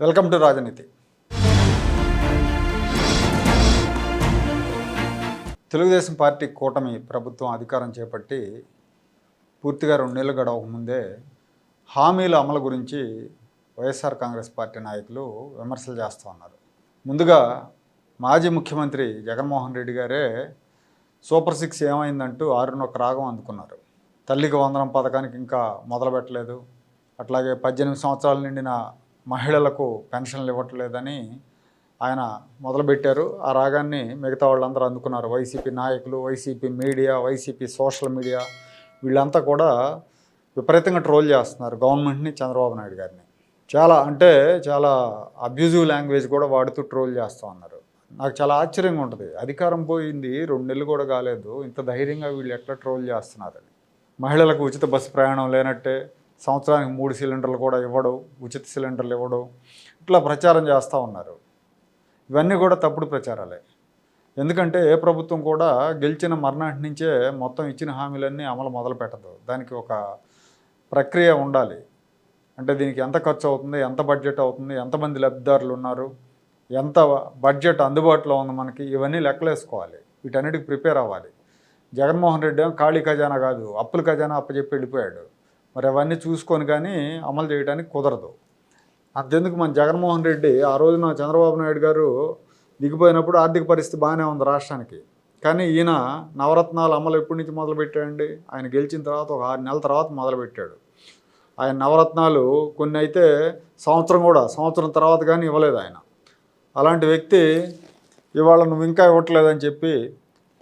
Welcome to రాజనీతి. Telugu Desam party కూటమి ప్రభుత్వం అధికారం చేపట్టి పూర్తిగా రెండు నెలలు గడవక ముందే హామీల అమలు గురించి వైఎస్ఆర్ కాంగ్రెస్ పార్టీ నాయకులు విమర్శలు చేస్తూ ఉన్నారు. ముందుగా మాజీ ముఖ్యమంత్రి జగన్మోహన్ రెడ్డి గారే సూపర్ సిక్స్ ఏమైందంటూ ఆరునొక్క రాగం అందుకున్నారు. తల్లికి వందనం పథకానికి ఇంకా మొదలు పెట్టలేదు అట్లాగే పద్దెనిమిది సంవత్సరాల నిండిన మహిళలకు పెన్షన్లు ఇవ్వట్లేదని ఆయన మొదలుపెట్టారు. ఆ రాగాన్ని మిగతా వాళ్ళందరూ అందుకున్నారు. వైసీపీ నాయకులు YCP media YCP social media వీళ్ళంతా కూడా విపరీతంగా ట్రోల్ చేస్తున్నారు గవర్నమెంట్ని చంద్రబాబు నాయుడు గారిని. చాలా అంటే చాలా అబ్యూజివ్ లాంగ్వేజ్ కూడా వాడుతూ ట్రోల్ చేస్తూ ఉన్నారు. నాకు చాలా ఆశ్చర్యంగా ఉంటుంది. అధికారం పోయింది రెండు నెలలు కూడా కాలేదు. ఇంత ధైర్యంగా వీళ్ళు ఎట్లా ట్రోల్ చేస్తున్నారని మహిళలకు ఉచిత బస్సు ప్రయాణం లేనట్టే సంవత్సరానికి మూడు సిలిండర్లు కూడా ఇవ్వడం ఉచిత సిలిండర్లు ఇవ్వడం. ఇట్లా ప్రచారం చేస్తూ ఉన్నారు. ఇవన్నీ కూడా తప్పుడు ప్రచారాలే. ఎందుకంటే ఏ ప్రభుత్వం కూడా గెలిచిన మర్నాటి నుంచే మొత్తం ఇచ్చిన హామీలన్నీ అమలు మొదలు పెట్టదు. దానికి ఒక ప్రక్రియ ఉండాలి. అంటే దీనికి ఎంత ఖర్చు అవుతుంది ఎంత బడ్జెట్ అవుతుంది ఎంతమంది లబ్ధిదారులు ఉన్నారు ఎంత బడ్జెట్ అందుబాటులో ఉంది మనకి ఇవన్నీ లెక్కలేసుకోవాలి. వీటన్నిటికి ప్రిపేర్ అవ్వాలి. జగన్మోహన్ రెడ్డి ఏమో ఖాళీ ఖజానా కాదు అప్పుల ఖజానా అప్పచెప్పి వెళ్ళిపోయాడు. మరి అవన్నీ చూసుకొని కానీ అమలు చేయడానికి కుదరదు. అంతెందుకు మన జగన్మోహన్ రెడ్డి ఆ రోజున చంద్రబాబు నాయుడు గారు దిగిపోయినప్పుడు ఆర్థిక పరిస్థితి బాగానే ఉంది రాష్ట్రానికి. కానీ ఈయన నవరత్నాలు అమలు ఎప్పటి నుంచి మొదలుపెట్టాడండి? ఆయన గెలిచిన తర్వాత ఒక ఆరు నెలల తర్వాత మొదలుపెట్టాడు. ఆయన నవరత్నాలు కొన్ని అయితే సంవత్సరం కూడా సంవత్సరం తర్వాత కానీ ఇవ్వలేదు ఆయన. అలాంటి వ్యక్తి ఇవాళ నువ్వు ఇంకా ఇవ్వట్లేదని చెప్పి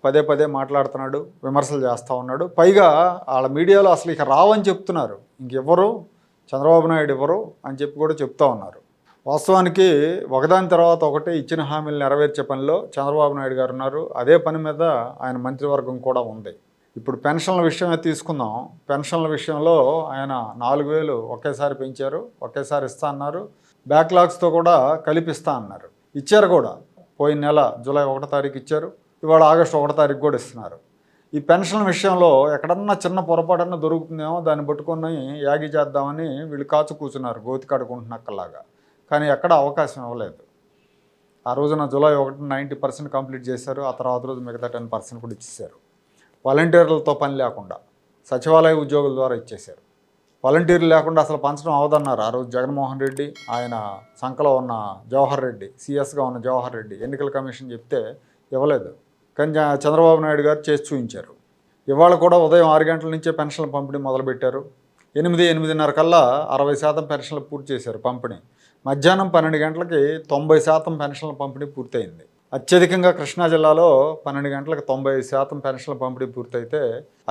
పదే పదే మాట్లాడుతున్నాడు విమర్శలు చేస్తూ ఉన్నాడు. పైగా వాళ్ళ మీడియాలో అసలు ఇక రావని చెప్తున్నారు. ఇంకెవ్వరు? చంద్రబాబు నాయుడు ఇవ్వరు అని చెప్పి కూడా చెప్తా ఉన్నారు. వాస్తవానికి ఒకదాని తర్వాత ఒకటి ఇచ్చిన హామీలు నెరవేర్చే పనిలో చంద్రబాబు నాయుడు గారు ఉన్నారు. అదే పని మీద ఆయన మంత్రివర్గం కూడా ఉంది. ఇప్పుడు పెన్షన్ల విషయమే తీసుకుందాం. పెన్షన్ల విషయంలో ఆయన నాలుగు వేలు ఒకేసారి పెంచారు ఒకేసారి ఇస్తా అన్నారు. బ్యాక్లాగ్స్తో కూడా కలిపిస్తా అన్నారు. ఇచ్చారు కూడా. పోయిన నెల జూలై ఒకటో తారీఖు ఇచ్చారు. ఇవాళ ఆగస్టు ఒకటో తారీఖు కూడా ఇస్తున్నారు. ఈ పెన్షన్ విషయంలో ఎక్కడన్నా చిన్న పొరపాటన్నా దొరుకుతుందేమో దాన్ని పట్టుకొని యాగి చేద్దామని వీళ్ళు కాచు కూర్చున్నారు గోతి కడుకుంటున్నక్కలాగా కానీ ఎక్కడ అవకాశం ఇవ్వలేదు. ఆ రోజున జూలై ఒకటి నైంటీ పర్సెంట్ కంప్లీట్ చేశారు ఆ తర్వాత రోజు మిగతా టెన్ పర్సెంట్ కూడా ఇచ్చేశారు. వాలంటీర్లతో పని లేకుండా సచివాలయ ఉద్యోగుల ద్వారా ఇచ్చేశారు. వాలంటీర్లు లేకుండా అసలు పంచడం అవదన్నారు. ఆ రోజు జగన్మోహన్ రెడ్డి ఆయన సంఖలో ఉన్న జవహర్ రెడ్డి సిఎస్గా ఉన్న జవహర్ రెడ్డి ఎన్నికల కమిషన్ చెప్తే ఇవ్వలేదు. కానీ చంద్రబాబు నాయుడు గారు చేసి చూపించారు. ఇవాళ కూడా ఉదయం ఆరు గంటల నుంచే పెన్షన్ల పంపిణీ మొదలుపెట్టారు. ఎనిమిది ఎనిమిదిన్నర కల్లా అరవై శాతం పెన్షన్లు పూర్తి చేశారు పంపిణీ. మధ్యాహ్నం పన్నెండు గంటలకి తొంభై శాతం పెన్షన్ల పంపిణీ పూర్తయింది. అత్యధికంగా కృష్ణా జిల్లాలో పన్నెండు గంటలకు తొంభై ఐదు శాతం పెన్షన్ల పంపిణీ పూర్తయితే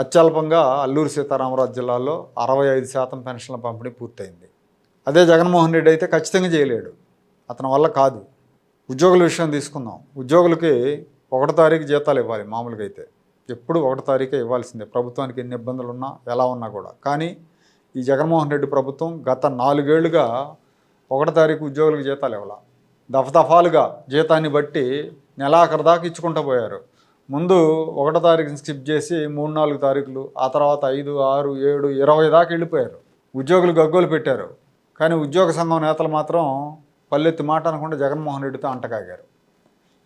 అత్యల్పంగా అల్లూరు సీతారామరాజు జిల్లాలో అరవై ఐదు శాతం పెన్షన్ల పంపిణీ పూర్తయింది. అదే జగన్మోహన్ రెడ్డి అయితే ఖచ్చితంగా చేయలేడు. అతని వల్ల కాదు. ఉద్యోగుల విషయం తీసుకుందాం. ఉద్యోగులకి ఒకటో తారీఖు జీతాలు ఇవ్వాలి మామూలుగా అయితే. ఎప్పుడు ఒకటో తారీఖే ఇవ్వాల్సిందే. ప్రభుత్వానికి ఎన్ని ఇబ్బందులు ఉన్నా ఎలా ఉన్నా కూడా. కానీ ఈ జగన్మోహన్ రెడ్డి ప్రభుత్వం గత నాలుగేళ్ళుగా ఒకటో తారీఖు ఉద్యోగులకు జీతాలు ఇవ్వాల. దఫదఫాలుగా జీతాన్ని బట్టి నెలాఖరు దాకా ఇచ్చుకుంటూ పోయారు. ముందు ఒకటో తారీఖుని స్కిప్ చేసి మూడు నాలుగు తారీఖులు ఆ తర్వాత ఐదు ఆరు ఏడు ఇరవై దాకా వెళ్ళిపోయారు. ఉద్యోగులు గగ్గోలు పెట్టారు. కానీ ఉద్యోగ సంఘం నేతలు మాత్రం పల్లెత్తి మాట అనకుండా జగన్మోహన్ రెడ్డితో అంటకాగారు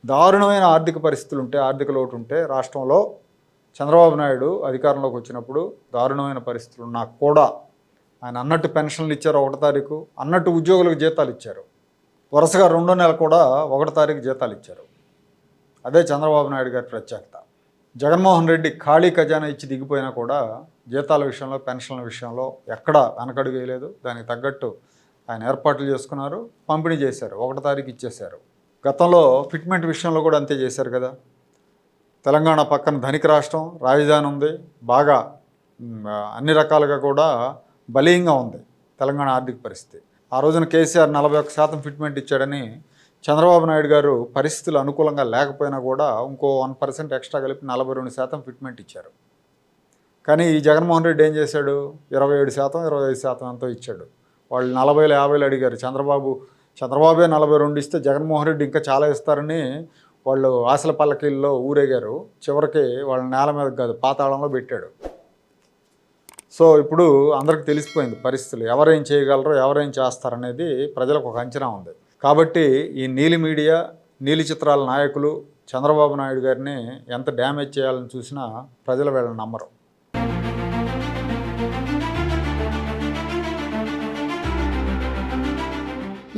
దారుణమైన ఆర్థిక పరిస్థితులు ఉంటే ఆర్థిక లోటు ఉంటే రాష్ట్రంలో చంద్రబాబు నాయుడు అధికారంలోకి వచ్చినప్పుడు దారుణమైన పరిస్థితులు ఉన్నా కూడా ఆయన అన్నట్టు పెన్షన్లు ఇచ్చారు ఒకటో తారీఖు అన్నట్టు ఉద్యోగులకు జీతాలు ఇచ్చారు. వరుసగా రెండో నెల కూడా ఒకటో తారీఖు జీతాలు ఇచ్చారు. అదే చంద్రబాబు నాయుడు గారి ప్రత్యేకత. జగన్మోహన్ రెడ్డి ఖాళీ ఖజానా ఇచ్చి దిగిపోయినా కూడా జీతాల విషయంలో పెన్షన్ల విషయంలో ఎక్కడా వెనకడుగు వేయలేదు. దానికి తగ్గట్టు ఆయన ఏర్పాట్లు చేసుకున్నారు పంపిణీ చేశారు ఒకటో తారీఖు ఇచ్చేశారు. గతంలో ఫిట్మెంట్ విషయంలో కూడా అంతే చేశారు కదా. తెలంగాణ పక్కన ధనిక రాష్ట్రం రాజధాని ఉంది. బాగా అన్ని రకాలుగా కూడా బలీయంగా ఉంది తెలంగాణ ఆర్థిక పరిస్థితి. ఆ రోజున కేసీఆర్ నలభై ఒక్క శాతం ఫిట్మెంట్ ఇచ్చాడని చంద్రబాబు నాయుడు గారు పరిస్థితులు అనుకూలంగా లేకపోయినా కూడా ఇంకో వన్ పర్సెంట్ ఎక్స్ట్రా కలిపి నలభై రెండు శాతం ఫిట్మెంట్ ఇచ్చారు. కానీ ఈ జగన్మోహన్ రెడ్డి ఏం చేశాడు? ఇరవై ఏడు శాతం ఇరవై ఐదు శాతం ఎంతో ఇచ్చాడు. వాళ్ళు నలభైలు యాభైలు అడిగారు చంద్రబాబు చంద్రబాబే నలభై రెండు ఇస్తే జగన్మోహన్ రెడ్డి ఇంకా చాలా ఇస్తారని వాళ్ళు ఆశల పల్లకీల్లో ఊరేగారు. చివరికి వాళ్ళ నేల మీద కాదు పాతాళంలో పెట్టాడు. సో ఇప్పుడు అందరికి తెలిసిపోయింది పరిస్థితులు. ఎవరేం చేయగలరో ఎవరేం చేస్తారనేది ప్రజలకు ఒక అంచనా ఉంది. కాబట్టి ఈ నీలి మీడియా నీలి చిత్రాల నాయకులు చంద్రబాబు నాయుడు గారిని ఎంత డ్యామేజ్ చేయాలని చూసినా ప్రజలు వీళ్ళని నమ్మరు.